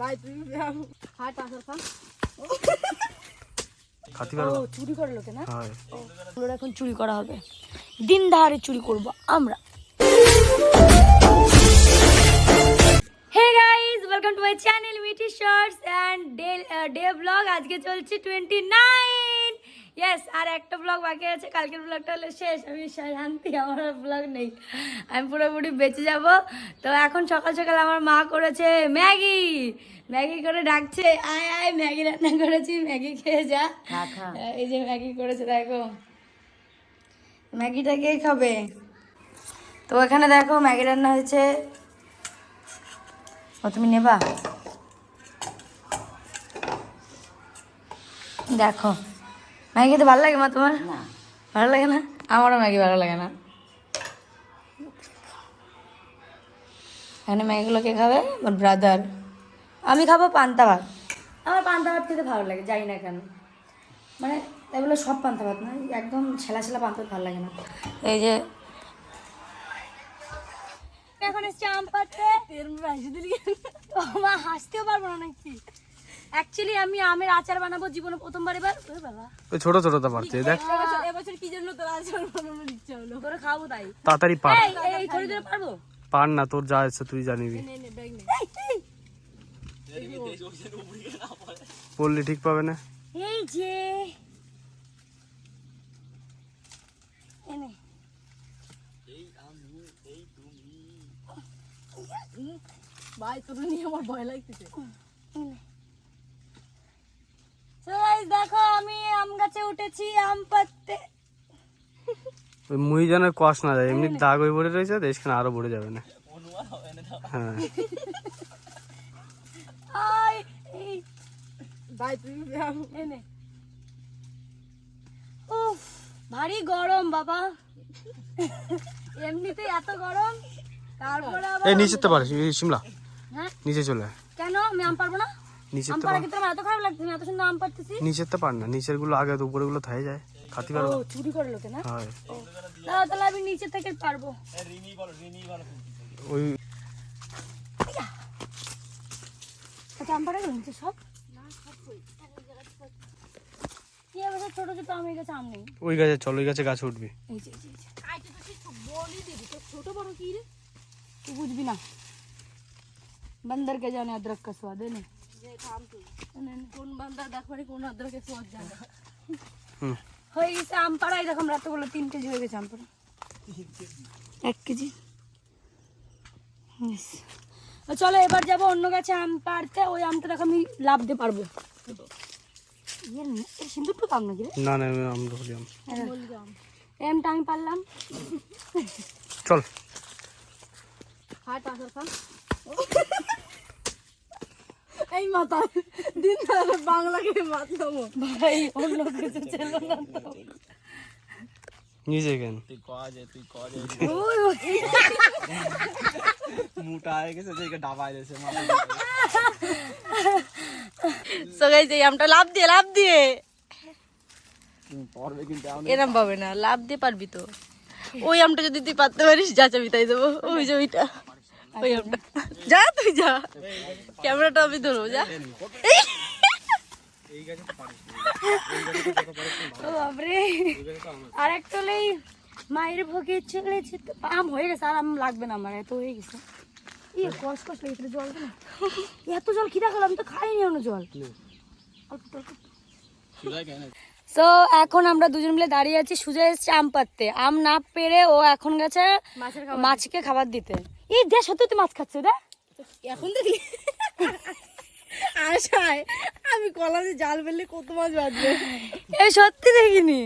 ভাই হাট আসার চুরি করে লোকে না? এখন চুরি করা হবে। দিন দাহারে চুরি করব আমরা। Hey guys welcome to my channel মিটি shorts and day day vlog আজকে চলছে টোয়েন্টি নাইন ইয়েস আর একটা ব্লগ বাকি আছে কালকের ব্লগটা হলে শেষ। আমি শান্তি আমার ব্লগ নেই। আমি পুরোপুরি বেঁচে যাব। তো এখন সকাল সকাল আমার মা করেছে ম্যাগি। ম্যাগি করে ডাকছে আয় আয় ম্যাগি রান্না করেছি ম্যাগি খেয়ে যা। এই যে ম্যাগি করেছে দেখো। ম্যাগিটা কে খাবে? তো এখানে দেখো ম্যাগি রান্না হয়েছে। ও তুমি নেবা? দেখো। ম্যাগি খেতে ভালো লাগে মা তোমার? ভালো লাগে না? আমারও ম্যাগি ভালো লাগে না। এখানে ম্যাগিগুলো কে খাবে? আমার ব্রাদার আমি খাব পান্তা ভাত। আমার পান্তা ভাত খেতে ভালো লাগে জানি না কেন। মানে এগুলো সব পান্তা ভাত না একদম ছেলা ছেলা পান্তা ভাত ভালো লাগে না। এই যে এখন এসছে আম পাড়তে। মা হাসতেও পারব না নাকি? অ্যাকচুয়ালি আমি আমের আচার বানাবো জীবনে প্রথমবার এবার। বাবা। ওই ছোট ছোট তো পারছে দেখ। এবছর কি জন্য তোর আচার বানানোর ইচ্ছা হলো তোরে খাব তাই। তাড়াতাড়ি পার। এই এই থরি ধরে পারব? পার না তোর যা ইচ্ছে তুই জানিবি। নে নে ব্যাগ নে। বললি ঠিক পাবে না? এই যে। এনে ভাই তোর নিয়ে আমার ভয় লাগতেছে এনে So guys, দেখো আমি আম গাছে উঠেছি আম পাততে ওই মুই যেন কষ না যায় এমনি দাগ হয়ে পড়ে রয়েছে তো আরও পড়ে যাবে না। হ্যাঁ। ভারী গরম বাবা। এমনিতেই এত গরম তারপরে এই নিচে তো পারিস শিমলা। হ্যাঁ। নিচে চলে কেন? আমি আম পারব না? নিচের আম তো পাড়া পার- ক্ষেত্রে আমার এত খারাপ লাগছে আমি এত সুন্দর আম পারতেছি নিচের তো পার না নিচের গুলো আগে তো উপরে গুলো থাকে যায় খাতি ও পারবো চুরি করে লোকে না হয় ও না, তাহলে আমি নিচে থেকে পারবো ওই আচ্ছা আম পাড়া গেল নিচে সব কি এবছর ছোট ছোট আমের কাছে আম নেই ওই গাছে চল ওই গাছে গাছে উঠবি এই যে এই যে, এই যে আইতে তো তুই বলি দিবি তো ছোট বড় কি রে तू कुछ भी ना बंदर के जाने अदरक का स्वाद है नहीं যে থাম তুই কোন বান্দা দেখবারে কোন আদ্রকে সোয়াদ জানে হয়ে গেছে আম পাড়া এই রাতে বলে তিন কেজি। হয়ে গেছে আম পাড়া এক কেজি চলো এবার যাব অন্য গাছে আম পাড়তে। ওই আমটা দেখো আমি লাভ দিয়ে পারব। ইয়ে সিন্দুরটুকু আম নাকি রে? না না আমরা হলি আম। বললাম আমি পারলাম চল। হাট আসার খান এই মাথা দিন ধরে বাংলাকে মাতলাম ভাই অন্য কিছু ছিল না তো। নিচে কেন? ওই, ওই। সো গাইস এই আমটা লাভ দিয়ে লাভ দিয়ে। এরম পাবে না লাভ দিয়ে পারবি তো। ওই আমটা যদি তুই পারতে পারিস যা চাবি তাই দেবো। ওই যে ওইটা যা তুই যা। ক্যামেরাটা আমি ধরবো যা। ও বাপরে। আর একটা হলেই মায়ের ভোগে চলেছে তো আম হয়ে গেছে আর আম লাগবে না আমার এত হয়ে গেছে। ইয়ে কষ কষ লেগেছিল জল না। এত জল খিদা খেলাম আমি তো খাইনি অন্য জল। সো এখন আমরা দুজন মিলে দাঁড়িয়ে আছি সুজা এসছে আম পাততে আম না পেরে ও এখন গেছে মাছকে খাবার দিতে। এই দে সত্যি তুই মাছ খাচ্ছে দে এখন দেখলি আশায় আমি কলাতে জাল ফেললে কত মাছ বাঁধবে এই সত্যি দেখিনি।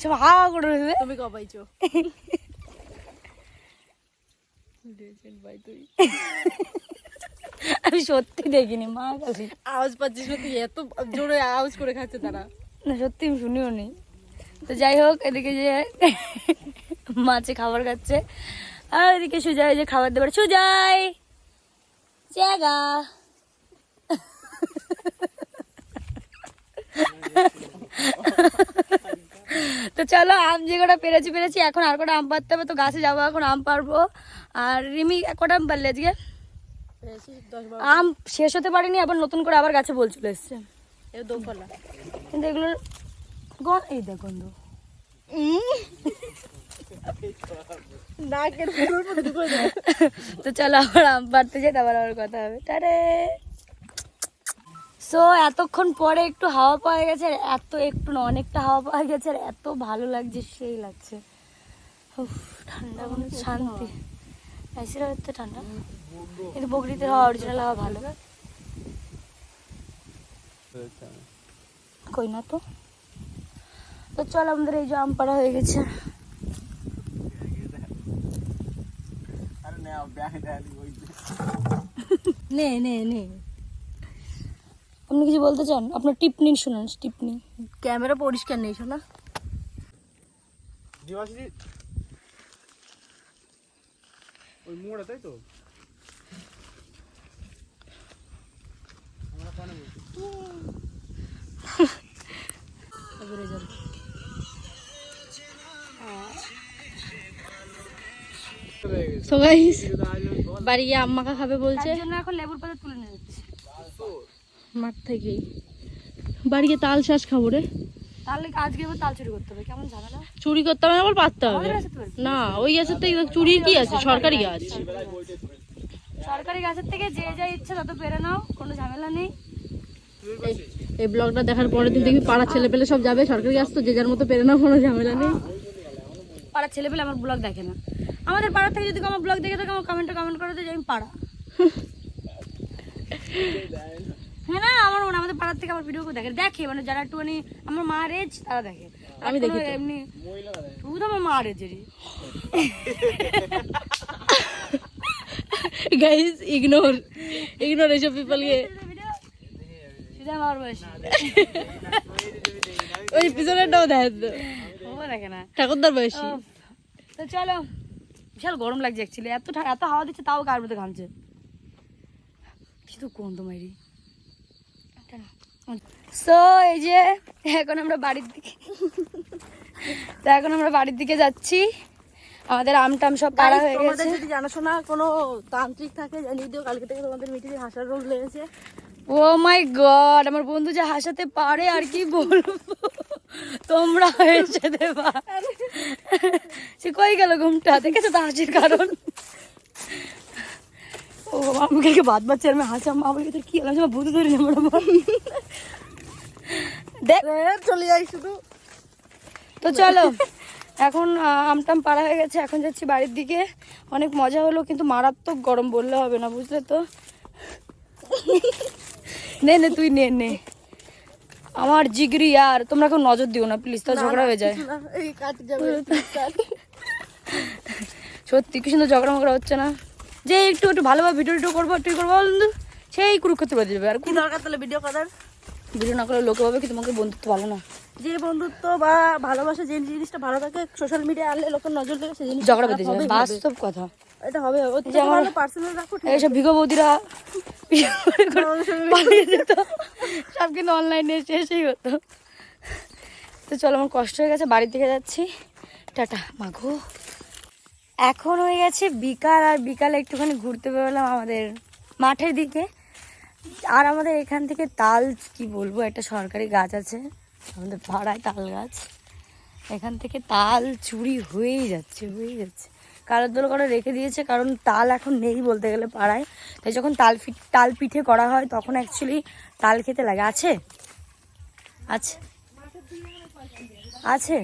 সব হাওয়া করে রয়েছে। তুমি কপাইছো আমি সত্যি দেখিনি মা কাছে। আওয়াজ পাচ্ছিস না তুই এত জোরে আওয়াজ করে খাচ্ছে তারা। না সত্যি আমি শুনিও নি। তো যাই হোক এদিকে যে মাছে খাবার খাচ্ছে। আর এদিকে সুজয় যে খাবার দেবার সুজয় জায়গা। তো চলো আম যে কটা পেরেছি পেরেছি এখন আর কটা আম পারতে হবে তো গাছে যাব এখন আম পারব আর রিমি কটা আম পারলে আজকে? আম শেষ হতে পারেনি আবার নতুন করে আবার গাছে বল চলে এসছে। কিন্তু এগুলোর গন এই দেখ গন্ধ। তো চলো আবার আম পাড়তে যাই তারপর আবার কথা হবে। টারে সো এতক্ষণ পরে একটু হাওয়া পাওয়া গেছে, আর এত একটু না, অনেকটা হাওয়া পাওয়া গেছে, আর এত ভালো লাগছে, সেই লাগছে। ঠান্ডা মানে শান্তি। এসির হচ্ছে ঠান্ডা। কিন্তু বকরিতে হাওয়া অরিজিনাল হাওয়া ভালো। কই না তো? তো চল, আমাদের এই যে আম পাড়া হয়ে গেছে। নে নে নে। আপনি কিছু বলতে চান? আপনার টিপ নিন শুনুন টিপ নিন ক্যামেরা পরিষ্কার নেই শোনা ওই মোড়ে তাই তো? সো গাইস বাড়ি গিয়ে আম্মাকা খাবে বলছে। এখন লেবুর পাতা তুলে নিয়ে যাচ্ছি। মাঠ থেকেই। বাড়ি গিয়ে তাল শ্বাস খাব রে। তাহলে আজকে এবার তাল চুরি করতে হবে কেমন ঝামেলা? চুরি করতে হবে না বল পারতে হবে। না ওই গাছের থেকে চুরির কি আছে? সরকারি গাছ সরকারি গাছের থেকে যে যা ইচ্ছা তত পেরে নাও কোনো ঝামেলা নেই। এই- এই ব্লগটা দেখার পরে দিন দেখবি পাড়ার ছেলে পেলে সব যাবে সরকারি গাছ তো যে যার মতো পেরে নাও কোনো ঝামেলা নেই। পাড়ার ছেলে পেলে আমার ব্লগ দেখে না। আমাদের পাড়া থেকে যদি আমার ব্লগ দেখে থাকে আমার কমেন্টে কমেন্ট করে দেয় যে আমি পাড়া। হ্যাঁ না আমার মনে আমাদের পাড়ার থেকে আমার ভিডিও দেখে। দেখে মানে যারা একটুখানি আমার মার রেজ তারা দেখে। আমি দেখি এমনি তুই তো আমার মার এজেরই গাইস ইগনোর ইগনোর এইসব পিপলকে ওই পিছনেরটাও দেখ। দেখে না। ঠাকুরদার বয়সী। তো চলো বিশাল গরম লাগছে অ্যাকচুয়ালি এত এত হাওয়া দিচ্ছে তাও কার মধ্যে ঘামছে? কিন্তু কোন তো মাইরি। সো এই যে এখন আমরা বাড়ির দিকে তো এখন আমরা বাড়ির দিকে যাচ্ছি। আমাদের আম টাম সব পাড়া হয়ে গেছে। যদি জানাশোনা কোনো তান্ত্রিক থাকে জানিয়ে দিও কালকে থেকে তোমাদের মিটিংয়ে হাসার রোগ লেগেছে ও মাই গড আমার বন্ধু যে হাসাতে পারে আর কি বলব? তোমরা এসে দেবা। সে কই গেল ঘুমটা? দেখেছ তো হাসির কারণ? ও আমি কালকে বাদ বাচ্চা আমি হাসাম মা বলে তোর কি হলো? আমি ভূত ধরে নেব দেখ। চলে যাই শুধু। তো চলো এখন আমটাম পাড়া হয়ে গেছে এখন যাচ্ছি বাড়ির দিকে। অনেক মজা হলো কিন্তু মারাত্মক গরম বললে হবে না বুঝলে তো? নে নে তুই নে নে। আমার জিগরি আর তোমরা কেউ নজর দিও না প্লিজ তো ঝগড়া হয়ে যায়। সত্যি কি সুন্দর ঝগড়া মগড়া হচ্ছে না। যে একটু একটু ভালোভাবে ভিডিও টিডিও করব একটু করব বন্ধু সেই কুরুক্ষেত্র বেঁধে যাবে আর কি দরকার তাহলে ভিডিও করার? ভিডিও না করলে লোকে ভাবে কি তোমাকে বন্ধুত্ব ভালো না। যে বন্ধুত্ব বা ভালোবাসা যে জিনিসটা ভালো থাকে সোশ্যাল মিডিয়া আনলে লোকের নজর দেবে সেই জিনিস ঝগড়া বেঁধে যাবে বাস্তব কথা। এটা হবে ওর থেকে যে আমার- ভালো পার্সোনাল রাখো এইসব ভিগো বৌদিরা পালিয়ে যেত। সব কিন্তু অনলাইনে শেষই হতো। তো চলো আমার কষ্ট হয়ে গেছে বাড়ির দিকে যাচ্ছি। টাটা মাঘো এখন হয়ে গেছে বিকাল আর বিকালে একটুখানি ঘুরতে বেরোলাম আমাদের মাঠের দিকে। আর আমাদের এখান থেকে তাল কি বলব একটা সরকারি গাছ আছে। আমাদের পাড়ায় তাল গাছ। এখান থেকে তাল চুরি হয়েই যাচ্ছে হয়েই যাচ্ছে। কারোর দল করে রেখে দিয়েছে, কারণ তাল এখন নেই বলতে গেলে পাড়ায়। তাই যখন তাল তাল পিঠে করা হয়, তখন অ্যাকচুয়ালি তাল খেতে লাগে। আছে? আছে। আছে?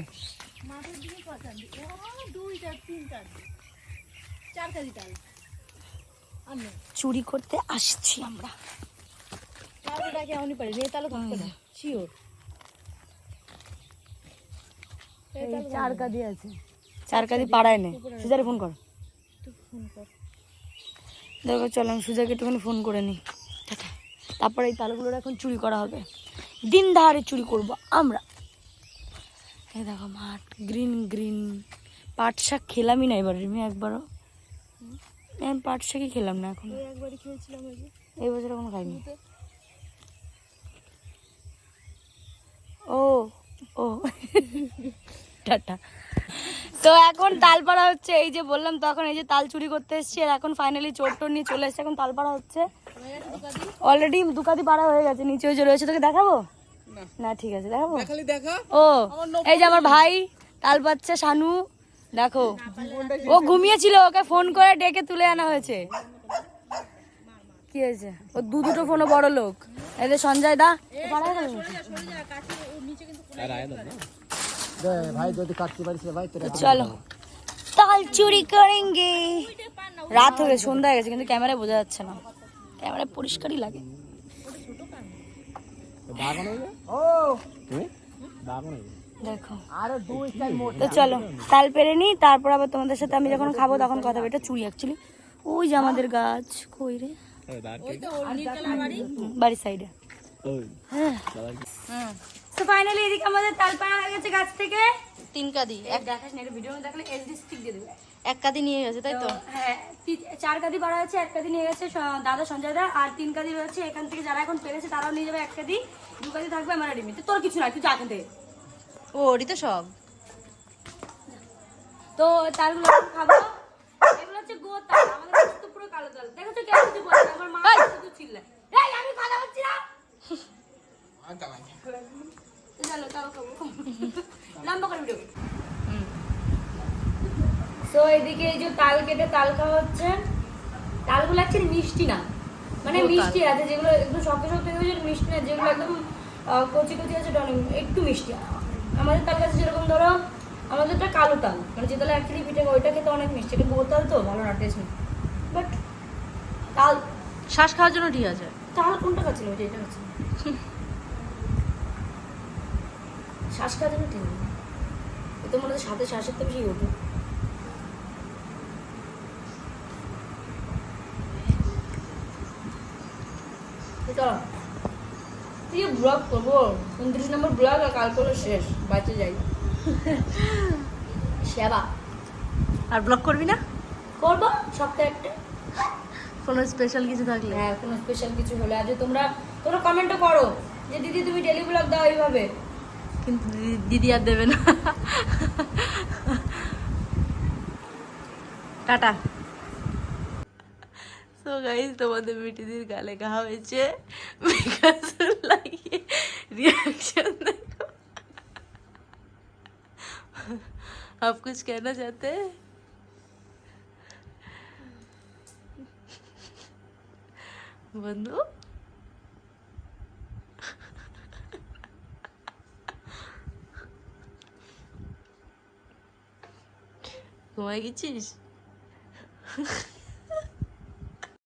চুরি করতে আসছি আমরা। চার কাদি আছে। চার কাদি পাড়ায় নেই সুজারে ফোন কর। দেখো চলো আমি সুজাকে একটুখানি ফোন করে নিই তারপরে এই তালগুলোর এখন চুরি করা হবে। দিন ধারে চুরি করব আমরা। এই দেখো মাঠ গ্রিন গ্রিন। পাট শাক খেলামই না এবার আমি একবারও। আমি পাট শাকই খেলাম না এখন। এই বছর এখন খাইনি। ও ও। টাটা। তো এখন তালপাড়া হচ্ছে এই যে বললাম তখন এই যে তাল চুরি করতে এসছি আর এখন ফাইনালি চোর টোর নিয়ে চলে এসছে এখন তালপাড়া হচ্ছে। অলরেডি দুকাতি পাড়া হয়ে গেছে নিচে ওই যে রয়েছে তোকে দেখাবো? না। ঠিক আছে দেখাবো? ও এই যে আমার ভাই তাল পাচ্ছে শানু দেখো। ও ঘুমিয়েছিল ওকে ফোন করে ডেকে তুলে আনা হয়েছে। কি হয়েছে? ও দু দুটো ফোনও বড় লোক। এই যে সঞ্জয় দা পাড়ায় গেল? ভাই যদি কাটতে পারিস ভাই চলো। তাল চুরি করেঙ্গে। রাত হয়ে সন্ধ্যা হয়ে গেছে কিন্তু ক্যামেরায় বোঝা যাচ্ছে না। ক্যামেরায় পরিষ্কারই লাগে। দেখো। আরও দুই চাই মোট। তো চলো তাল পেরে নি তারপর আবার তোমাদের সাথে আমি যখন খাব তখন কথা এটা চুরি অ্যাকচুয়ালি ওই যে আমাদের গাছ কই রে? বাড়ির সাইডে হ্যাঁ। তো ফাইনালি এদিকে আমাদের তাল পাড়া হয়ে গেছে গাছ থেকে। তিন কাদি। এক দেখাস না এটা ভিডিও দেখলে এসডি স্টিক দিয়ে দেবে। এক কাদি নিয়ে গেছে তাই তো? হ্যাঁ চার কাদি পাড়া আছে এক কাদি নিয়ে গেছে দাদা সঞ্জয় দা আর তিন কাদি রয়েছে এখান থেকে যারা এখন পেরেছে তারাও নিয়ে যাবে এক কাদি। দু কাদি থাকবে আমার রেডিমিতে তোর কিছু নাই তুই যা এখান থেকে। ও ওরই তো সব। তো তালগুলো খাব। এগুলো হচ্ছে গো তাল আমাদের তো পুরো কালো তাল। দেখো তো কেমন কিছু বলে আমার মা শুধু চিল্লায়। এই আমি কথা বলছি না। তো এদিকে এই যে তাল কেটে তাল খাওয়া হচ্ছে তালগুলো অ্যাকচুয়ালি মিষ্টি না। মানে মিষ্টি আছে যেগুলো একদম শক্ত শক্ত মিষ্টি না যেগুলো একদম কচি কচি আছে একটু মিষ্টি। আমাদের তাল কাছে যেরকম ধরো আমাদেরটা কালো তাল। মানে যে তালে অ্যাকচুয়ালি পিঠে ওইটা খেতে অনেক মিষ্টি। এটা গোতাল তো ভালো না টেস্ট বাট তাল শ্বাস খাওয়ার জন্য ঠিক আছে। তাল কোনটা খাচ্ছিল? ওইটা এটা খাচ্ছিল। শ্বাস খাওয়ার জন্য ঠিক আছে এতে মনে হচ্ছে সাথে শ্বাসের তো বেশি ওঠে তো। চলো তুই ব্লগ করব উনত্রিশ নম্বর ব্লগ আর কাল করলে শেষ বাঁচে যাই। সেবা। আর ব্লগ করবি না? করব সপ্তাহে একটা। কোনো স্পেশাল কিছু থাকলে? হ্যাঁ কোনো স্পেশাল কিছু হলে। আজ তোমরা তোমরা কমেন্টও করো যে দিদি তুমি ডেলি ব্লগ দাও এইভাবে। কিন্তু দিদি- দিদি আর দেবে না টাটা সো গাইস তোমাদের মিটিদির গালে ঘা হয়েছে বিকাশ লাগিয়ে रिएक्शन देखो आप कुछ कहना चाहते हैं বন্ধু ঘুমাই গেছিস